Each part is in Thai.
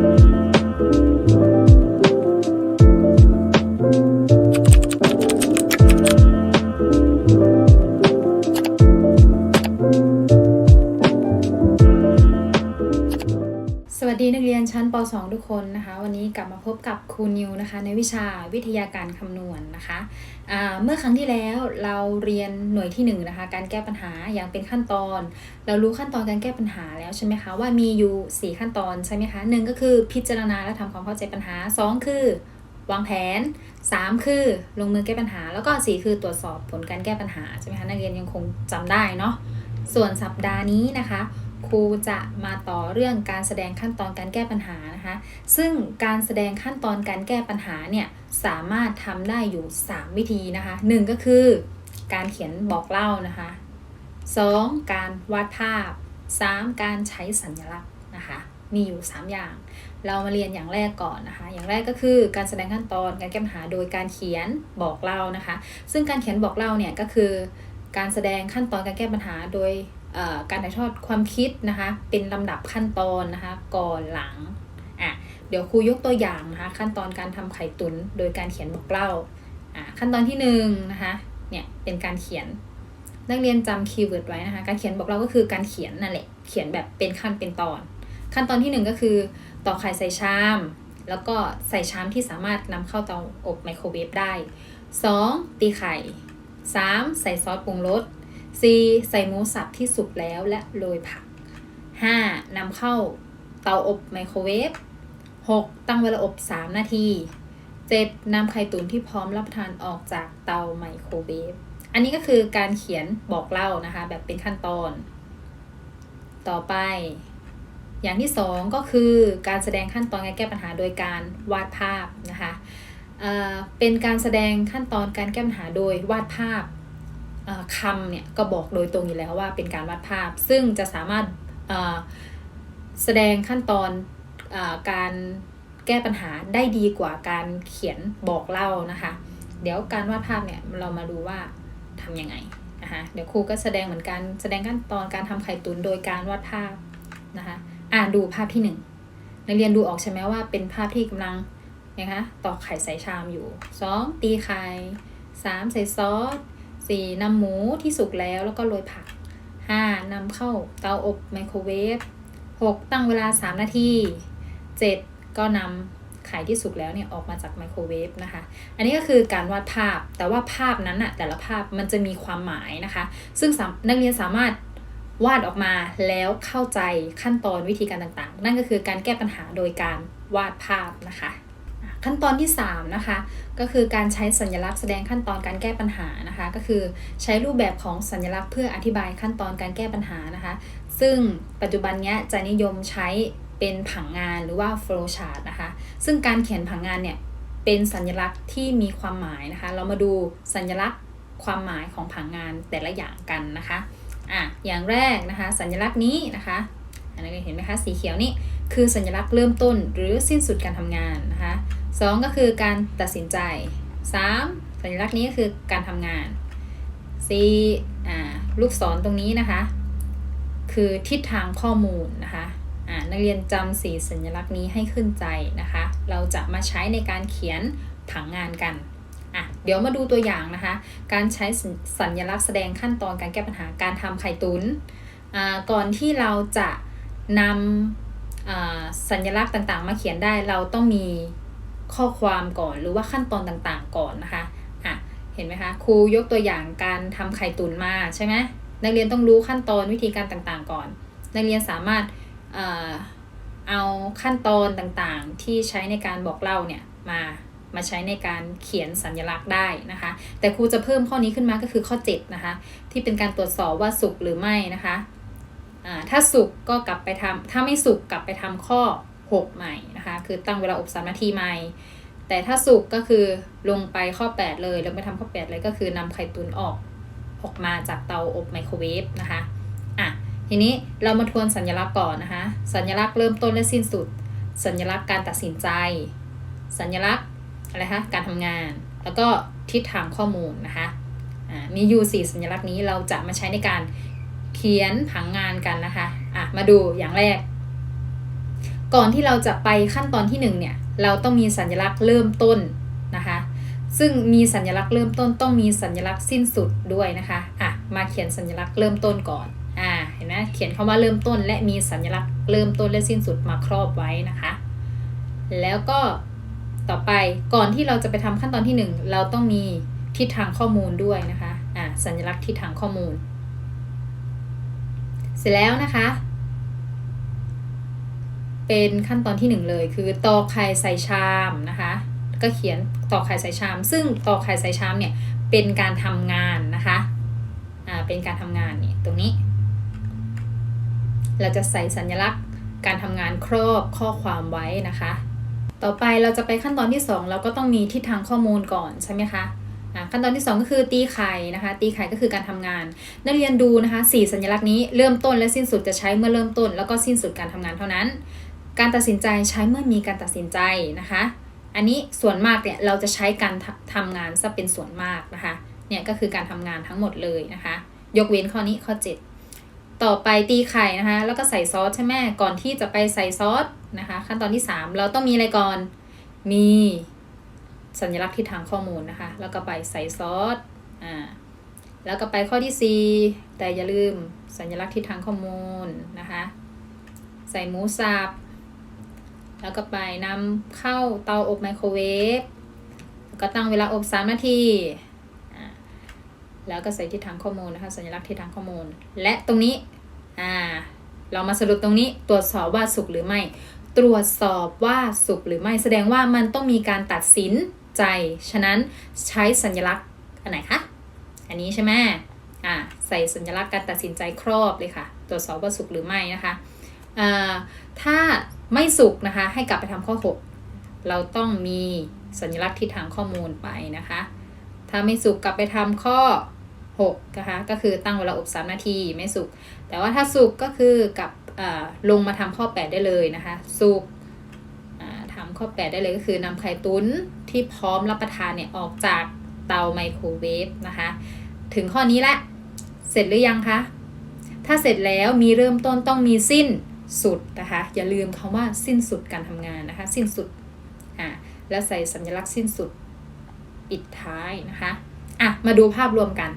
ส รียนชั้นป .2 ทุกคนนะคะ วันนี้กลับมาพบกับครูนิวนะคะ ในวิชาวิทยาการคำนวณนะคะเมื่อครั้งที่แล้วเราเรียนหน่วยที่1นงนะคะการแก้ปัญหาอย่างเป็นขั้นตอน เรารู้ขั้นตอนการแก้ปัญหาแล้วใช่ไหมคะว่ามีอยู่ 4 ขั้นตอนใช่ไหมคะหนึ่งก็คือพิจารณาและทำความเข้าใจปัญหา 2 คือ วางแผน 3 คือลงมือแก้ปัญหา แล้วก็ 4 คือตรวจสอบผลการแก้ปัญหาใช่ไหมคะนักเรียนยังคงจำได้เนาะส่วนสัปดาห์นี้นะคะ ครูจะมาต่อเรื่องการแสดงขั้นตอนการแก้ปัญหานะคะ ซึ่งการแสดงขั้นตอนการแก้ปัญหาเนี่ยสามารถทำได้อยู่ 3 วิธีนะคะ 1 ก็คือการเขียนบอกเล่านะคะ 2. การวาดภาพ 3. การใช้สัญลักษณ์นะคะ มีอยู่ 3 อย่าง เรามาเรียนอย่างแรกก่อนนะคะ อย่างแรกก็คือการแสดงขั้นตอนการแก้ปัญหาโดยการเขียนบอกเล่านะคะ ซึ่งการเขียนบอกเล่าเนี่ยก็คือการแสดงขั้นตอนการแก้ปัญหาโดย การถ่ายทอดความคิดนะคะ เป็นลำดับขั้นตอนนะคะ ก่อนหลังอะเดี๋ยวครูยกตัวอย่างนะคะ ขั้นตอนการทำไข่ตุนโดยการเขียนบอกเล่าอะขั้นตอนที่หนึ่งนะคะเนี่ยเป็นการเขียนนักเรียนจำคีย์เวิร์ดไว้นะคะ การเขียนบอกเล่าก็คือการเขียนนั่นแหละเขียนแบบเป็นขั้นเป็นตอน ขั้นตอนที่หนึ่งก็คือตอกไข่ใส่ชาม แล้วก็ใส่ชามที่สามารถนำเข้าเตาอบไมโครเวฟได้ 2. ตีไข่ 3. ใส่ซอสปรุงรส 4. ใส่หมูสับที่สุกแล้วและโรยผัก 5. นำเข้าเตาอบไมโครเวฟ 6. ตั้งเวลาอบ 3 นาที 7. นำไข่ตุ๋นที่พร้อมรับประทานออกจากเตาไมโครเวฟ อันนี้ก็คือการเขียนบอกเล่านะคะ แบบเป็นขั้นตอน ต่อไป อย่างที่สองก็คือการแสดงขั้นตอนการแก้ปัญหาโดยการวาดภาพนะคะเเป็นการแสดงขั้นตอนการแก้ปัญหาโดยวาดภาพ คำเนี่ยก็บอกโดยตรงอยู่แล้วว่าเป็นการวาดภาพ ซึ่งจะสามารถแสดงขั้นตอนอการแก้ปัญหาได้ดีกว่าการเขียนบอกเล่านะคะ เดี๋ยวการวาดภาพเนี่ยเรามาดูว่าทำยังไงนะคะเดี๋ยวครูก็แสดงเหมือนกันแสดงขั้นตอนการทำไข่ตุ๋นโดยการวาดภาพนะคะอ่าดูภาพที่หนึ่งนักเรียนดูออกใช่ไหมว่าเป็นภาพที่กำลังนะคะตอกไข่ใส่ชามอยู่สองตีไข่สามใส่ซอส สี่นำหมูที่สุกแล้วแล้วก็โรยผักห้านำเข้าเตาอบไมโครเวฟหกตั้งเวลาสามนาทีเจ็ดก็นำไข่ที่สุกแล้วเนี่ยออกมาจากไมโครเวฟนะคะ อันนี้ก็คือการวาดภาพ แต่ว่าภาพนั้นอะแต่ละภาพมันจะมีความหมายนะคะ ซึ่งนักเรียนสามารถวาดออกมาแล้วเข้าใจขั้นตอนวิธีการต่างๆ นั่นก็คือการแก้ปัญหาโดยการวาดภาพนะคะ ขั้นตอนที่ 3 นะคะ ก็คือการใช้สัญลักษณ์แสดงขั้นตอนการแก้ปัญหานะคะ ก็คือใช้รูปแบบของสัญลักษณ์เพื่ออธิบายขั้นตอนการแก้ปัญหานะคะ ซึ่งปัจจุบันนี้จะนิยมใช้เป็นผังงานหรือว่า flow chart นะคะ ซึ่งการเขียนผังงานเนี่ยเป็นสัญลักษณ์ที่มีความหมายนะคะ เรามาดูสัญลักษณ์ความหมายของผังงานแต่ละอย่างกันนะคะอะอย่างแรกนะคะ สัญลักษณ์นี้นะคะอันนี้เห็นไหมคะสีเขียวนี่คือสัญลักษณ์เริ่มต้นหรือสิ้นสุดการทำงานนะคะ สองก็คือการตัดสินใจสามสัญลักษณ์นี้ก็คือการทำงานสี่อ่าลูกศรตรงนี้นะคะ คือทิศทางข้อมูลนะคะอ่านักเรียนจำสีสัญลักษณ์นี้ให้ขึ้นใจนะคะ เราจะมาใช้ในการเขียนผังงานกันอะเดี๋ยวมาดูตัวอย่างนะคะ การใช้สัญลักษณ์แสดงขั้นตอนการแก้ปัญหาการทำไข่ตุนอ่าก่อนที่เราจะนำสัญลักษณ์ต่างๆ มาเขียนได้เราต้องมี ข้อความก่อนหรือว่าขั้นตอนต่างๆ ก่อนนะคะอะเห็นไหมคะครูยกตัวอย่างการทำไข่ตุ๋นมาใช่ไหมนักเรียนต้องรู้ขั้นตอนวิธีการต่างๆ ก่อน นักเรียนสามารถเอ่อเอาขั้นตอนต่างๆ ที่ใช้ในการบอกเล่าเนี่ยมามาใช้ในการเขียนสัญลักษณ์ได้นะคะ แต่ครูจะเพิ่มข้อนี้ขึ้นมาก็คือข้อ 7 นะคะ ที่เป็นการตรวจสอบว่าสุกหรือไม่นะคะอ่าถ้าสุกก็กลับไปทำถ้าไม่สุกกลับไปทำข้อ 6 ใหม่นะคะ คือตั้งเวลาอบ 3 นาทีใหม่ แต่ถ้าสุกก็คือลงไปข้อ 8 เลยลงไปทำข้อ 8 เลยก็คือนำไข่ตุ๋นออกออกมาจากเตาอบไมโครเวฟนะคะอะทีนี้เรามาทวนสัญลักษณ์ก่อนนะคะ สัญลักษณ์เริ่มต้นและสิ้นสุด สัญลักษณ์การตัดสินใจ สัญลักษณ์อะไรคะการทำงาน แล้วก็ทิศทางข้อมูลนะคะอ่ามีอยู่สี่สัญลักษณ์นี้เราจะมาใช้ในการเขียนผังงานกันนะคะ อะ มาดูอย่างแรก ก่อนที่เราจะไปขั้นตอนที่หนึ่งเนี่ย เราต้องมีสัญลักษณ์เริ่มต้นนะคะ ซึ่งมีสัญลักษณ์เริ่มต้นต้องมีสัญลักษณ์สิ้นสุดด้วยนะคะอะมาเขียนสัญลักษณ์เริ่มต้นก่อนอ่าเห็นไหมเขียนคำว่าเริ่มต้น และมีสัญลักษณ์เริ่มต้นและสิ้นสุดมาครอบไว้นะคะ แล้วก็ต่อไปก่อนที่เราจะไปทำขั้นตอนที่หนึ่งเราต้องมีทิศทางข้อมูลด้วยนะคะอ่าสัญลักษณ์ทิศทางข้อมูล เสร็จแล้วนะคะ เป็นขั้นตอนที่หนึ่งเลย คือตอกไข่ใส่ชามนะคะก็เขียนตอกไข่ใส่ชาม ซึ่งตอกไข่ใส่ชามเนี่ยเป็นการทำงานนะคะอ่าเป็นการทำงานนี่ตรงนี้ เราจะใส่สัญลักษณ์การทำงานครอบข้อความไว้นะคะ ต่อไปเราจะไปขั้นตอนที่ 2 เราก็ต้องมีทิศทางข้อมูลก่อนใช่ไหมคะอ่าขั้นตอนที่ 2 ก็คือตีไข่นะคะ ตีไข่ก็คือการทำงาน นักเรียนดูนะคะสี่สัญลักษณ์นี้เริ่มต้นและสิ้นสุดจะใช้เมื่อเริ่มต้น แล้วก็สิ้นสุดการทำงานเท่านั้น การตัดสินใจใช้เมื่อมีการตัดสินใจนะคะ อันนี้ส่วนมากเนี่ยเราจะใช้การทำทำงานซะเป็นส่วนมากนะคะ เนี่ยก็คือการทำงานทั้งหมดเลยนะคะ ยกเว้นข้อนี้ข้อ 7 ต่อไปตีไข่นะคะ แล้วก็ใส่ซอสใช่ไหมก่อนที่จะไปใส่ซอสนะคะ ขั้นตอนที่ 3 เราต้องมีอะไรก่อน มีสัญลักษณ์ทิศทางข้อมูลนะคะ แล้วก็ไปใส่ซอสอ่าแล้วก็ไปข้อที่ 4 แต่อย่าลืมสัญลักษณ์ทิศทางข้อมูลนะคะ ใส่หมูสับ แล้วก็ไปนำเข้าเตาอบไมโครเวฟก็ตั้งเวลาอบ 3 นาที แล้วก็ใส่ทิศทางข้อมูลนะคะ สัญลักษณ์ทิศทางข้อมูล และตรงนี้ อ่า เรามาสรุปตรงนี้ ตรวจสอบว่าสุกหรือไม่ ตรวจสอบว่าสุกหรือไม่ แสดงว่ามันต้องมีการตัดสินใจ ฉะนั้นใช้สัญลักษณ์อันไหนคะ อันนี้ใช่ไหมอ่า ใส่สัญลักษณ์การตัดสินใจครอบเลยค่ะ ตรวจสอบว่าสุกหรือไม่นะคะ ถ้าไม่สุกนะคะ ให้กลับไปทำข้อ 6 เราต้องมีสัญลักษณ์ทิศทางข้อมูลไปนะคะ ถ้าไม่สุกกลับไปทำข้อ6นะคะ ก็คือตั้งเวลาอบ 3 นาทีไม่สุก แต่ว่าถ้าสุกก็คือกลับลงมาทำข้อ 8 ได้เลยนะคะ สุกทำข้อ 8 ได้เลยก็คือนำไข่ตุ้นที่พร้อมรับประทานเนี่ยออกจากเตาไมโครเวฟนะคะ ถึงข้อนี้ละ เสร็จหรือยังคะ ถ้าเสร็จแล้วมีเริ่มต้นต้องมีสิ้น สุดนะคะอย่าลืมคำว่าสิ้นสุดการทำงานนะคะ สิ้นสุดอ่าแล้วใส่สัญลักษณ์สิ้นสุดปิดท้ายนะคะอะมาดูภาพรวมกัน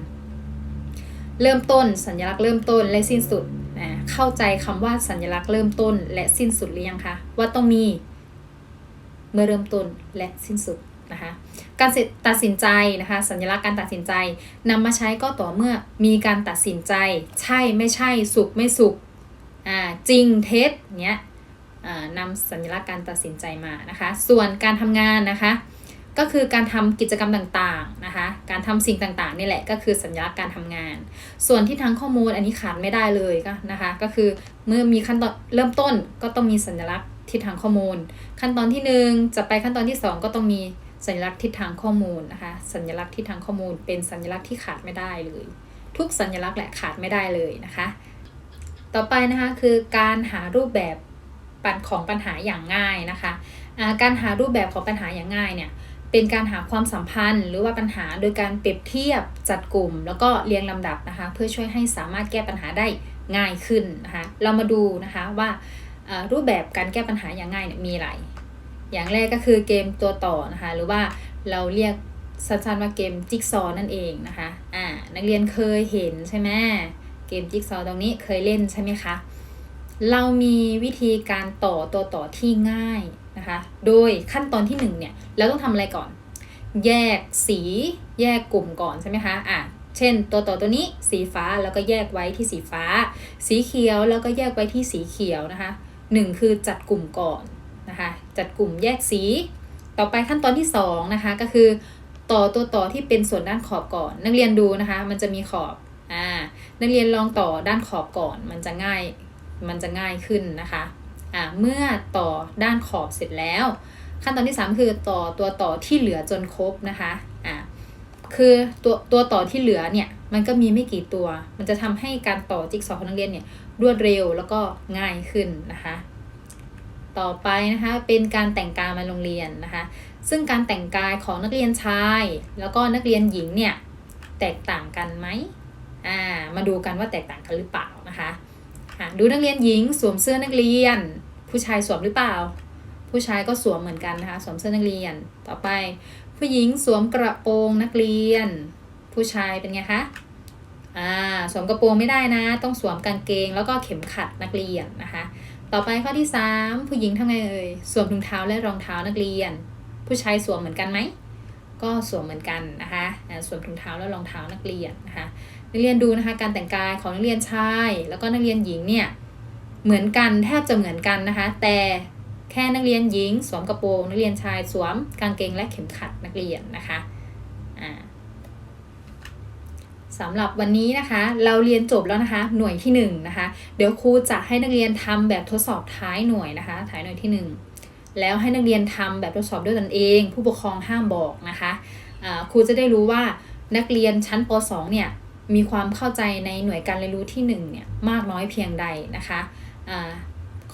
เริ่มต้นสัญลักษณ์เริ่มต้นและสิ้นสุดอ่าเข้าใจคำว่าสัญลักษณ์เริ่มต้นและสิ้นสุดหรือยังคะว่าต้องมีเมื่อเริ่มต้นและสิ้นสุดนะคะการตัดสินใจนะคะสัญลักษณ์การตัดสินใจนำมาใช้ก็ต่อเมื่อมีการตัดสินใจ ใช่ไม่ใช่สุกไม่สุก จริงเท็จเนี้ยนำสัญลักษณ์การตัดสินใจมานะคะ ส่วนการทำงานนะคะ ก็คือการทำกิจกรรมต่างๆนะคะ การทำสิ่งต่างๆนี่แหละก็คือสัญลักษณ์การทำงาน ส่วนที่ทางข้อมูลอันนี้ขาดไม่ได้เลยก็นะคะ ก็คือเมื่อมีขั้นตอนเริ่มต้นก็ต้องมีสัญลักษณ์ทิศทางข้อมูล ขั้นตอนที่หนึ่งจะไปขั้นตอนที่สองก็ต้องมีสัญลักษณ์ทิศทางข้อมูลนะคะ สัญลักษณ์ทิศทางข้อมูล เป็นสัญลักษณ์ที่ขาดไม่ได้เลย ทุกสัญลักษณ์แหละขาดไม่ได้เลยนะคะ ต่อไปนะคะคือการหารูปแบบปัญของปัญหาอย่างง่ายนะคะาการหารูปแบบของปัญหาอย่างง่ายเนี่ยเป็นการหาความสัมพันธ์ หรือว่าปัญหาโดยการเปรียบเทียบจัดกลุ่ม แล้วก็เรียงลำดับนะคะเพื่อช่วยให้สามารถแก้ปัญหาได้ง่ายขึ้นนะคะเรามาดูนะคะว่ารูปแบบการแก้ปัญหาอย่างง่ายเนี่ยมีอะไร อย่างแรกก็คือเกมตัวต่อนะคะหรือว่าเราเรียกสั้นๆว่าเกมจิ๊กซอนั่นเองนะคะอ่านักเรียนเคยเห็นใช่ไหม เกมจิ๊กซอว์ตรงนี้เคยเล่นใช่ไหมคะ เรามีวิธีการต่อตัวต่อที่ง่ายนะคะ โดยขั้นตอนที่1เนี่ยเราต้องทำอะไรก่อน แยกสีแยกกลุ่มก่อนใช่ไหมคะอะเช่น ตัวต่อตัวนี้สีฟ้าแล้วก็แยกไว้ที่สีฟ้า สีเขียวแล้วก็แยกไว้ที่สีเขียวนะคะหนึ่งคือจัดกลุ่มก่อนนะคะจัดกลุ่มแยกสี ต่อไปขั้นตอนที่2นะคะก็คือต่อตัวต่อที่เป็นส่วนด้านขอบก่อน นักเรียนดูนะคะ มันจะมีขอบ อ่านักเรียนลองต่อด้านขอบก่อน มันจะง่าย มันจะง่ายขึ้นนะคะอ่าเมื่อต่อด้านขอบเสร็จแล้ว ขั้นตอนที่ 3 คือต่อตัวต่อที่เหลือจนครบนะคะอ่าคือตัวตัวต่อที่เหลือเนี่ยมันก็มีไม่กี่ตัว มันจะทำให้การต่อจิ๊กซอว์ของนักเรียนเนี่ยรวดเร็วแล้วก็ง่ายขึ้นนะคะ ต่อไปนะคะเป็นการแต่งกายมาโรงเรียนนะคะ ซึ่งการแต่งกายของนักเรียนชาย แล้วก็นักเรียนหญิงเนี่ยแตกต่างกันไหม อ่ามาดูกันว่าแตกต่างกันหรือเปล่านะคะะดูนักเรียนหญิงสวมเสื้อนักเรียน ผู้ชายสวมหรือเปล่า ผู้ชายก็สวมเหมือนกันนะคะสวมเสื้อนักเรียนต่อไป ผู้หญิงสวมกระโปรงนักเรียน ผู้ชายเป็นไงคะอ่าสวมกระโปรงไม่ได้นะ ต้องสวมกางเกงแล้วก็เข็มขัดนักเรียนนะคะ ต่อไปข้อที่ 3 ผู้หญิงทำไงเอ่ยสวมถุงเท้าและรองเท้านักเรียน ผู้ชายสวมเหมือนกันไหมก็สวมเหมือนกันนะคะสวมถุงเท้าและรองเท้านักเรียนนะคะ นักเรียนดูนะคะการแต่งกายของนักเรียนชาย แล้วก็นักเรียนหญิงเนี่ยเหมือนกันแทบจะเหมือนกันนะคะ แต่แค่นักเรียนหญิง สวมกระโปรงนักเรียนชายสวมกางเกงและเข็มขัดนักเรียนนะคะสำหรับวันนี้นะคะ เราเรียนจบแล้วนะคะ หน่วยที่1นงนะคะเดี๋ยวครูจะให้นักเรียนทำแบบทดสอบท้ายหน่วยนะคะท้ายหน่วยที่ 1 แล้วให้นักเรียนทำแบบทดสอบด้วยตนเอง ผู้ปกครองห้ามบอกนะคะอ่าครูจะได้รู้ว่านักเรียนชั้นป .2 เนี่ย มีความเข้าใจในหน่วยการเรียนรู้ที่1เนี่ยมากน้อยเพียงใดนะคะอะ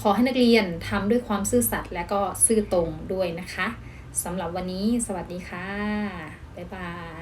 ขอให้นักเรียนทำด้วยความซื่อสัตย์และก็ซื่อตรงด้วยนะคะสำหรับวันนี้สวัสดีค่ะ บ๊ายบาย